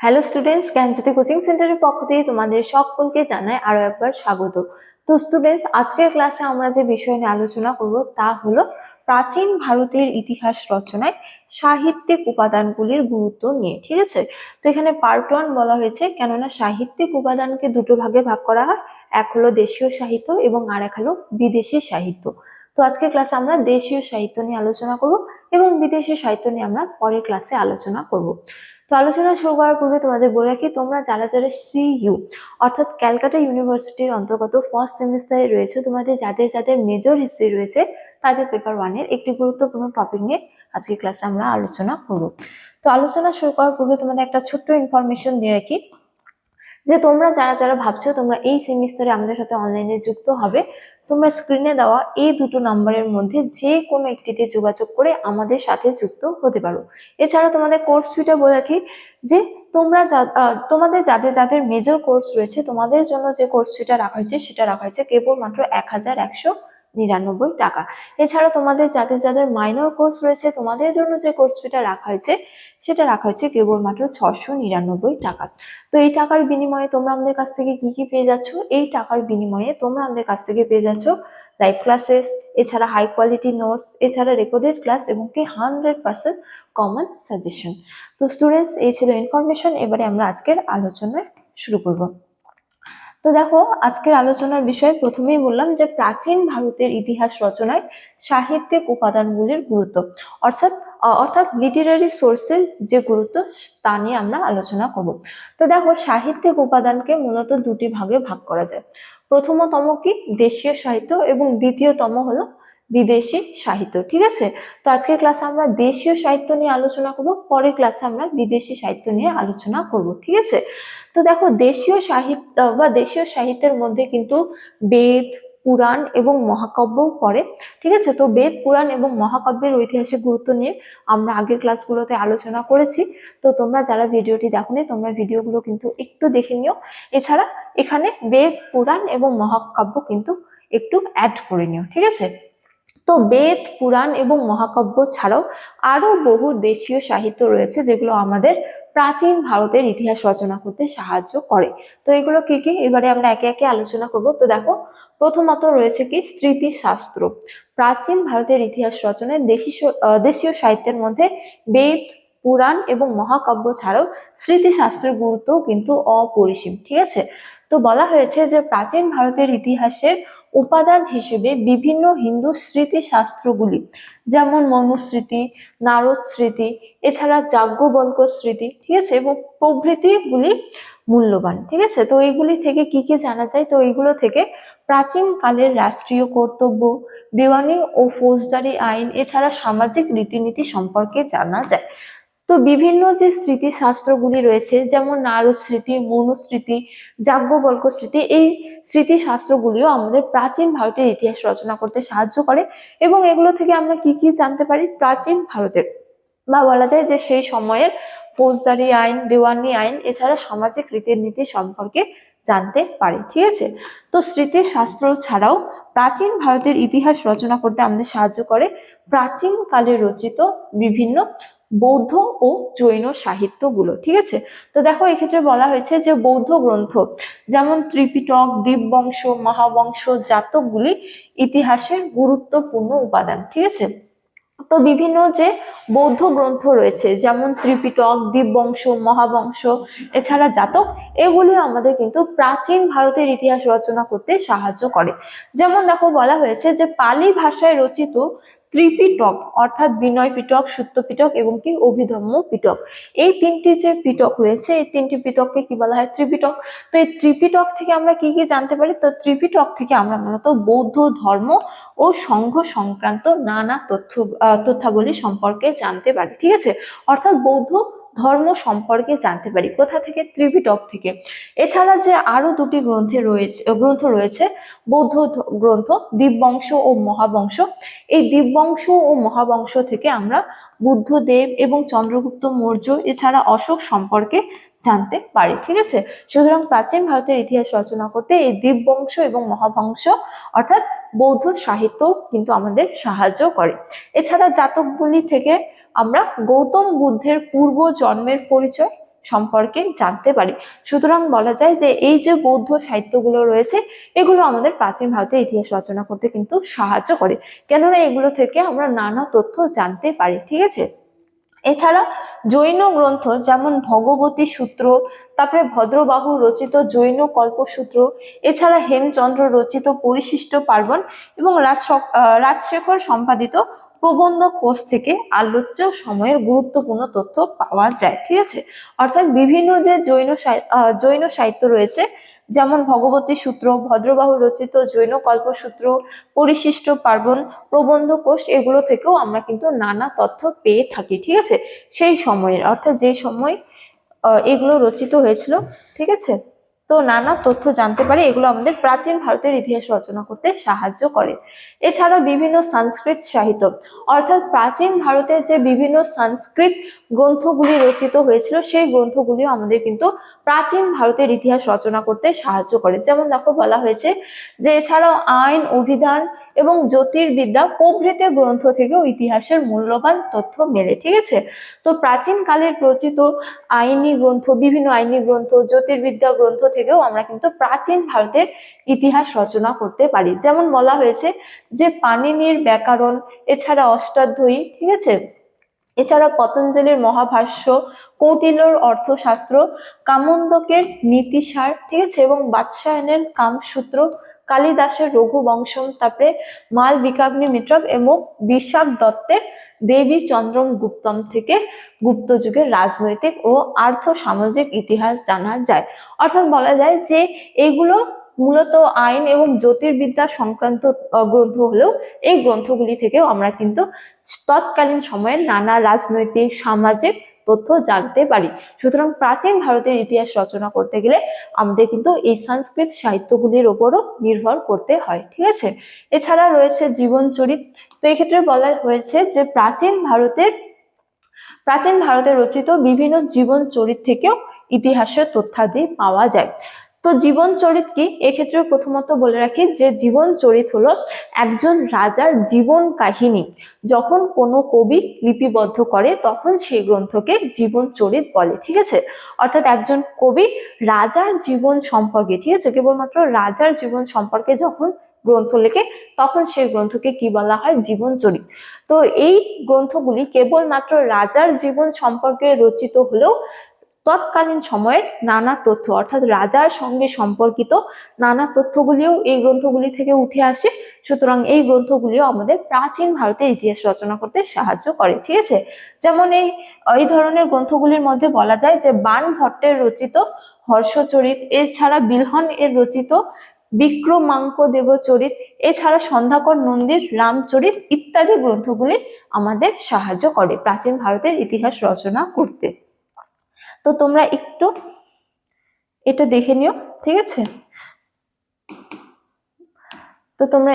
Hello students জ্ঞানজ্যোতি coaching সেন্টারের পক্ষ থেকে তোমাদের সকলকে জানাই আরও একবার স্বাগত। তো স্টুডেন্টস আজকের ক্লাসে আমরা যে বিষয় নিয়ে আলোচনা করব তা হলো প্রাচীন ভারতের ইতিহাস রচনায় সাহিত্যিক উপাদানগুলির গুরুত্ব নিয়ে, ঠিক আছে? তো এখানে পার্ট ওয়ান বলা হয়েছে, কেননা সাহিত্যিক উপাদানকে দুটো ভাগে ভাগ করা হয়, এক হলো দেশীয় সাহিত্য এবং আর এক হলো বিদেশি সাহিত্য। তো আজকের ক্লাসে আমরা দেশীয় সাহিত্য নিয়ে আলোচনা করব। এবং বিদেশি সাহিত্য নিয়ে আমরা পরের ক্লাসে আলোচনা করব। তো আলোচনা শুরু করার পূর্বে তোমাদের বলে রাখি, তোমরা যারা যারা সিইউ অর্থাৎ ক্যালকাটা ইউনিভার্সিটির অন্তর্গত ফার্স্ট সেমিস্টারে রয়েছে, তোমাদের যাদের যাদের মেজর হিস্ট্রি রয়েছে, তাদের পেপার ওয়ানের একটি গুরুত্বপূর্ণ টপিক নিয়ে আজকে ক্লাসে আমরা আলোচনা করব। তো আলোচনা শুরু করার পূর্বে তোমাদের একটা ছোট্ট ইনফরমেশন দিয়ে রাখি। যে তোমরা যারা যারা ভাবছ তোমরা এই সেমিস্টারে আমাদের সাথে অনলাইনে যুক্ত হবে, তোমরা স্ক্রিনে দেওয়া এই দুটো নাম্বারের মধ্যে যে কোনো একটিতে যোগাযোগ করে আমাদের সাথে যুক্ত হতে পারো। এছাড়া তোমাদের কোর্স ফিটা বলে রাখি যে তোমরা তোমাদের যাদের যাদের মেজর কোর্স রয়েছে তোমাদের জন্য যে কোর্স ফিটা রাখা হয়েছে সেটা রাখা হয়েছে কেবলমাত্র এক হাজার একশো নিরানব্বই টাকা। এছাড়া তোমাদের যাদের যাদের মাইনর কোর্স রয়েছে তোমাদের জন্য যে কোর্স ফিটা রাখা হয়েছে সেটা রাখা হয়েছে কেবলমাত্র ছশো নিরানব্বই টাকা। তো এই টাকার বিনিময়ে তোমরা আমাদের কাছ থেকে কি কি পেয়ে যাচ্ছ? এই টাকার বিনিময়ে তোমরা আমাদের কাছ থেকে পেয়ে যাচ্ছ লাইভ ক্লাসেস এছাড়া হাই কোয়ালিটি নোটস এছাড়া রেকর্ডেড ক্লাস এবং কি হান্ড্রেড পার্সেন্ট কমন সাজেশন তো স্টুডেন্টস এই ছিল ইনফরমেশন এবারে আমরা আজকের আলোচনায় শুরু করব। তো দেখো, আজকের আলোচনার বিষয়ে প্রথমেই বললাম যে প্রাচীন ভারতের ইতিহাস রচনায় সাহিত্যিক উপাদানগুলির গুরুত্ব। অর্থাৎ অর্থাৎ লিটারারি সোর্সের যে গুরুত্ব, তা নিয়ে আমরা আলোচনা করব। তো দেখো, সাহিত্যিক উপাদানকে মূলত দুটি ভাগে ভাগ করা যায়। প্রথমতম কি? দেশীয় সাহিত্য এবং দ্বিতীয়তম হলো বিদেশি সাহিত্য, ঠিক আছে? তো আজকের ক্লাসে আমরা দেশীয় সাহিত্য নিয়ে আলোচনা করব, পরের ক্লাসে আমরা বিদেশি সাহিত্য নিয়ে আলোচনা করব, ঠিক আছে? তো দেখো, দেশীয় সাহিত্য বা দেশীয় সাহিত্যের মধ্যে কিন্তু বেদ, পুরাণ এবং মহাকাব্যও পড়ে, ঠিক আছে? তো বেদ, পুরাণ এবং মহাকাব্যের ঐতিহাসিক গুরুত্ব নিয়ে আমরা আগের ক্লাসগুলোতে আলোচনা করেছি। তো তোমরা যারা ভিডিওটি দেখোনি, তোমরা ভিডিওগুলো কিন্তু একটু দেখে নিও। এছাড়া এখানে বেদ, পুরাণ এবং মহাকাব্য কিন্তু একটু অ্যাড করে নিও, ঠিক আছে? তো বেদ, পুরাণ এবং মহাকাব্য ছাড়াও আরও বহু দেশীয় সাহিত্য রয়েছে যেগুলো আমাদের প্রাচীন ভারতের ইতিহাস রচনা করতে সাহায্য করে। তো এগুলো কি কি? এবারে আমরা একে একে আলোচনা করব। তো দেখো, প্রথমত রয়েছে কি? স্মৃতিশাস্ত্র। প্রাচীন ভারতের ইতিহাস রচনায় দেশীয় দেশীয় সাহিত্যের মধ্যে বেদ, পুরাণ এবং মহাকাব্য ছাড়াও স্মৃতিশাস্ত্রের গুরুত্ব কিন্তু অপরিসীম, ঠিক আছে? তো বলা হয়েছে যে প্রাচীন ভারতের ইতিহাসের উপাদান হিসেবে বিভিন্ন হিন্দু স্মৃতিশাস্ত্রগুলি, যেমন মনুস্মৃতি নারদ স্মৃতি এছাড়া যাজ্ঞবল্ক স্মৃতি ঠিক আছে, এবং প্রভৃতিগুলি মূল্যবান, ঠিক আছে? তো এইগুলি থেকে কি কি জানা যায়? তো এইগুলো থেকে প্রাচীন কালের রাষ্ট্রীয় কর্তব্য, দেওয়ানি ও ফৌজদারি আইন, এছাড়া সামাজিক রীতিনীতি সম্পর্কে জানা যায়। তো বিভিন্ন যে স্মৃতিশাস্ত্রগুলি রয়েছে, যেমন নারদ স্মৃতি মনুস্মৃতি যাজ্ঞবল্ক স্মৃতি, এই স্মৃতিশাস্ত্রগুলিও আমাদের প্রাচীন ভারতের ইতিহাস রচনা করতে সাহায্য করে এবং এগুলো থেকে আমরা কি কি জানতে পারি? প্রাচীন ভারতের বা বলা যায় যে সেই সময়ের ফৌজদারি আইন, দেওয়ানি আইন, এছাড়া সামাজিক রীতিনীতি সম্পর্কে জানতে পারি, ঠিক আছে? তো স্মৃতিশাস্ত্র ছাড়াও প্রাচীন ভারতের ইতিহাস রচনা করতে আমাদের সাহায্য করে প্রাচীন কালে রচিত বিভিন্ন বৌদ্ধ ও জৈন সাহিত্যগুলো, ঠিক আছে? তো দেখো, এক্ষেত্রে বলা হয়েছে যে বৌদ্ধ গ্রন্থ, যেমন ত্রিপিটক দীপবংশ মহাবংশ জাতকগুলি ইতিহাসের গুরুত্বপূর্ণ উপাদান, ঠিক আছে? তো বিভিন্ন যে বৌদ্ধ গ্রন্থ রয়েছে, যেমন ত্রিপিটক দীপবংশ মহাবংশ, এছাড়া জাতক, এগুলি আমাদের কিন্তু প্রাচীন ভারতের ইতিহাস রচনা করতে সাহায্য করে। যেমন দেখো, বলা হয়েছে যে পালি ভাষায় রচিত ত্রিপিটক, অর্থাৎ বিনয় পিটক সূত্র পিটক এবং কি অভিধম্ম পিটক। এই তিনটি যে পিটক রয়েছে, এই তিনটি পিটককে কি বলা হয়? ত্রিপিটক। তো এই ত্রিপিটক থেকে আমরা কি কি জানতে পারি? তো ত্রিপিটক থেকে আমরা মূলত বৌদ্ধ ধর্ম ও সংঘ সংক্রান্ত নানা তথ্য তথ্যাবলী সম্পর্কে জানতে পারি, ঠিক আছে? অর্থাৎ বৌদ্ধ ধর্ম সম্পর্কে জানতে পারি। কোথা থেকে? ত্রিপিটক থেকে। এছাড়া যে আরও দুটি গ্রন্থে রয়েছে, গ্রন্থ রয়েছে, বৌদ্ধ গ্রন্থ দিব্যবংশ ও মহাবংশ। এই দীপবংশ ও মহাবংশ থেকে আমরা বুদ্ধদেব এবং চন্দ্রগুপ্ত মৌর্য, এছাড়া অশোক সম্পর্কে জানতে পারি, ঠিক আছে? সুতরাং প্রাচীন ভারতের ইতিহাস রচনা করতে এই দীপবংশ এবং মহাবংশ, অর্থাৎ বৌদ্ধ সাহিত্য কিন্তু আমাদের সাহায্য করে। এছাড়া জাতকগুলি থেকে আমরা গৌতম বুদ্ধের পূর্ব জন্মের পরিচয় সম্পর্কে জানতে পারি। সুতরাং বলা যায় যে এই যে বৌদ্ধ সাহিত্যগুলো রয়েছে, এগুলো আমাদের প্রাচীন ভারতের ইতিহাস রচনা করতে কিন্তু সাহায্য করে। কেননা এগুলো থেকে আমরা নানা তথ্য জানতে পারি, ঠিক আছে? এছাড়া জৈন গ্রন্থ যেমন ভগবতী সূত্র, তারপরে ভদ্রবাহু রচিত জৈন কল্পসূত্র, এছাড়া হেমচন্দ্র রচিত পরিশিষ্ট পার্বণ এবং রাজ রাজশেখর সম্পাদিত প্রবন্ধ কোষ থেকে আলোচ্য সময়ের গুরুত্বপূর্ণ তথ্য পাওয়া যায়, ঠিক আছে? অর্থাৎ বিভিন্ন যে জৈন জৈন সাহিত্য রয়েছে যেমন ভগবতী সূত্র, ভদ্রবাহু রচিত জৈন কল্পসূত্র, পরিশিষ্ট পার্বণ, প্রবন্ধ কোষ, এগুলো থেকেও আমরা কিন্তু নানা তথ্য পেয়ে থাকি, ঠিক আছে? সেই সময়ের, অর্থাৎ যে সময় এগুলো রচিত হয়েছিল, ঠিক আছে? তো নানা তথ্য জানতে পারি, এগুলো আমাদের প্রাচীন ভারতের ইতিহাস রচনা করতে সাহায্য করে। এছাড়া বিভিন্ন সংস্কৃত সাহিত্য, অর্থাৎ প্রাচীন ভারতের যে বিভিন্ন সংস্কৃত গ্রন্থগুলি রচিত হয়েছিল, সেই গ্রন্থগুলিও আমাদের কিন্তু প্রাচীন ভারতের ইতিহাস রচনা করতে সাহায্য করে। যেমন দেখো, বলা হয়েছে যে এছাড়াও আইন, অভিধান এবং জ্যোতির্বিদ্যা প্রভৃতি গ্রন্থ থেকেও ইতিহাসের মূল্যবান তথ্য মেলে, ঠিক আছে? তো প্রাচীন কালের রচিত আইনি গ্রন্থ, বিভিন্ন আইনি গ্রন্থ, জ্যোতির্বিদ্যা গ্রন্থ থেকেও আমরা কিন্তু প্রাচীন ভারতের ইতিহাস রচনা করতে পারি। যেমন বলা হয়েছে যে পানিনির ব্যাকরণ, এছাড়া অষ্টাধ্যায়ী, ঠিক আছে? এছাড়া পতঞ্জলির মহাভাষ্য, কৌটিল্যর অর্থশাস্ত্র, কামন্দকের নীতিসার, ঠিক আছে, এবং বাদশায়নের কামসূত্র, কালিদাসের রঘুবংশম, তারপরে মাল বিকাগ্নি মিত্রব এবং বিশাখ দত্তের দেবী চন্দ্রম গুপ্তম থেকে গুপ্ত যুগের রাজনৈতিক ও আর্থ সামাজিক ইতিহাস জানা যায়। অর্থাৎ বলা যায় যে এগুলো মূলত আইন এবং জ্যোতির্বিদ্যা সংক্রান্ত গ্রন্থ হলেও এই গ্রন্থগুলি থেকেও আমরা কিন্তু তৎকালীন সময়ের নানা রাজনৈতিক, সামাজিক তথ্য জানতে পারি। সুতরাং প্রাচীন ভারতের ইতিহাস রচনা করতে গেলে আমাদের কিন্তু এই সংস্কৃত সাহিত্যগুলির ওপরও নির্ভর করতে হয়, ঠিক আছে? এছাড়া রয়েছে জীবন চরিত। তো এক্ষেত্রে বলা হয়েছে যে প্রাচীন ভারতের, প্রাচীন ভারতে রচিত বিভিন্ন জীবন চরিত থেকেও ইতিহাসের তথ্যাদি পাওয়া যায়। তো জীবন চরিত কি? এক্ষেত্রে প্রথমত বলে রাখি যে জীবন চরিত হলো একজন রাজার জীবন কাহিনী। যখন কোনো কবি লিপিবদ্ধ করে, তখন সেই গ্রন্থকে জীবন চরিত বলে, ঠিক আছে? অর্থাৎ একজন কবি রাজার জীবন সম্পর্কে, ঠিক আছে? কেবলমাত্র রাজার জীবন সম্পর্কে যখন গ্রন্থ লেখে, তখন সেই গ্রন্থকে কি বলা হয়? জীবন চরিত। তো এই গ্রন্থগুলি কেবলমাত্র রাজার জীবন সম্পর্কে রচিত হলেও তৎকালীন সময়ের নানা তথ্য, অর্থাৎ রাজার সঙ্গে সম্পর্কিত নানা তথ্যগুলিও এই গ্রন্থগুলি থেকে উঠে আসে। সুতরাং এই গ্রন্থগুলিও আমাদের প্রাচীন ভারতের ইতিহাস রচনা করতে সাহায্য করে, ঠিক আছে? যেমন এই এই ধরনের গ্রন্থগুলির মধ্যে বলা যায় যে বাণ ভট্টের রচিত হর্ষচরিত, এছাড়া বিলহন এর রচিত বিক্রমাঙ্ক দেবচরিত এছাড়া সন্ধ্যাকর নন্দীর রামচরিত ইত্যাদি গ্রন্থগুলি আমাদের সাহায্য করে প্রাচীন ভারতের ইতিহাস রচনা করতে। তো তোমরা একটু এটা দেখে নিও, ঠিক আছে? তো তোমরা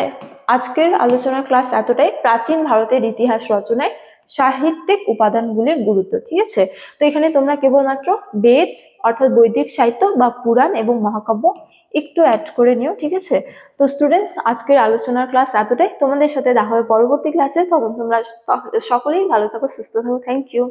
আজকের আলোচনার ক্লাস এতটাই। প্রাচীন ভারতের ইতিহাস রচনায় সাহিত্যিক উপাদানগুলির গুরুত্ব, ঠিক আছে? তো এখানে তোমরা কেবলমাত্র বেদ, অর্থাৎ বৈদিক সাহিত্য বা পুরাণ এবং মহাকাব্য একটু অ্যাড করে নিও, ঠিক আছে? তো স্টুডেন্টস আজকের আলোচনার ক্লাস এতটাই। তোমাদের সাথে দেখা হবে পরবর্তী ক্লাসে তখন তোমরা সকলেই ভালো থাকো, সুস্থ থাকো। Thank you